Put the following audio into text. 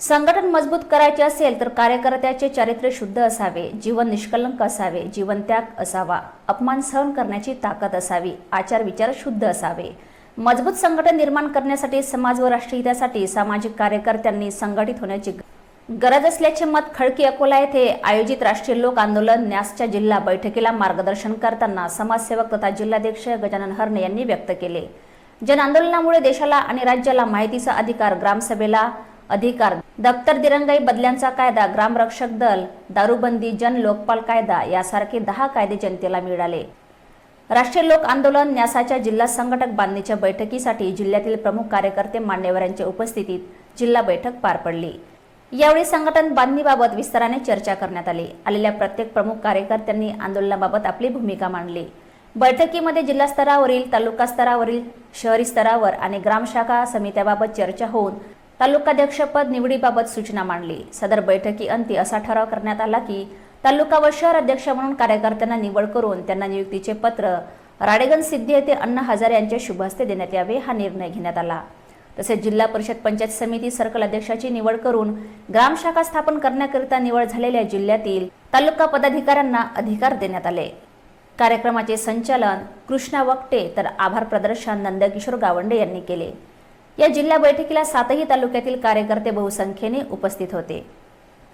संघटन मजबूत करायचे असेल तर कार्यकर्त्याचे चारित्र्य शुद्ध असावे जीवन निष्कलंक असावे जीवन त्याग असावा अपमान सहन करण्याची ताकद असावी आचार विचार शुद्ध असावे. मजबूत संघटन निर्माण करण्यासाठी समाज व राष्ट्रहितासाठी सामाजिक कार्यकर्त्यांनी संघटित होण्याची गरज असल्याचे मत खडकी अकोला येथे आयोजित राष्ट्रीय लोक आंदोलन न्यासच्या जिल्हा बैठकीला मार्गदर्शन करताना समाजसेवक तथा जिल्हाध्यक्ष गजानन हरणे यांनी व्यक्त केले. जन आंदोलनामुळे देशाला आणि राज्याला माहितीचा अधिकार ग्रामसभेला अधिकार. दप्तर दिरंगाई बदल्यांचा कायदा ग्रामरक्षक दल दारूबंदी जन लोकपाल कायदा यासारखे दहा कायदे जनतेला मिळाले. राष्ट्रीय लोक आंदोलन न्यासाच्या जिल्हा संघटक बांधणीच्या बैठकीसाठी जिल्ह्यातील प्रमुख कार्यकर्ते मान्यवरांच्या उपस्थितीत जिल्हा बैठक पार पडली. यावेळी संघटन बांधणीबाबत विस्ताराने चर्चा करण्यात आली. आलेल्या प्रत्येक प्रमुख कार्यकर्त्यांनी आंदोलनाबाबत आपली भूमिका मांडली. बैठकीमध्ये जिल्हा स्तरावरील तालुका स्तरावरील शहरी स्तरावर आणि ग्रामशाखा समित्याबाबत चर्चा होऊन तालुकाध्यक्षपद निवडीबाबत सूचना मांडली. सदर बैठकी अंती असा ठराव करण्यात आला की तालुका व शहर अध्यक्ष म्हणून कार्यकर्त्यांना निवड करून त्यांना नियुक्तीचे पत्र राडेगन सिद्धी येथे अण्णा हजारे यांच्या शुभ हस्ते देण्यात यावे हा निर्णय घेण्यात आला. तसेच जिल्हा परिषद पंचायत समिती सर्कल अध्यक्षाची निवड करून ग्रामशाखा स्थापन करण्याकरिता निवड झालेल्या जिल्ह्यातील तालुका पदाधिकाऱ्यांना अधिकार देण्यात आले. कार्यक्रमाचे संचालन कृष्णा वक्टे तर आभार प्रदर्शन नंदकिशोर गावंडे यांनी केले. या जिल्हा बैठकीला सातही तालुक्यातील कार्यकर्ते बहुसंख्येने उपस्थित होते.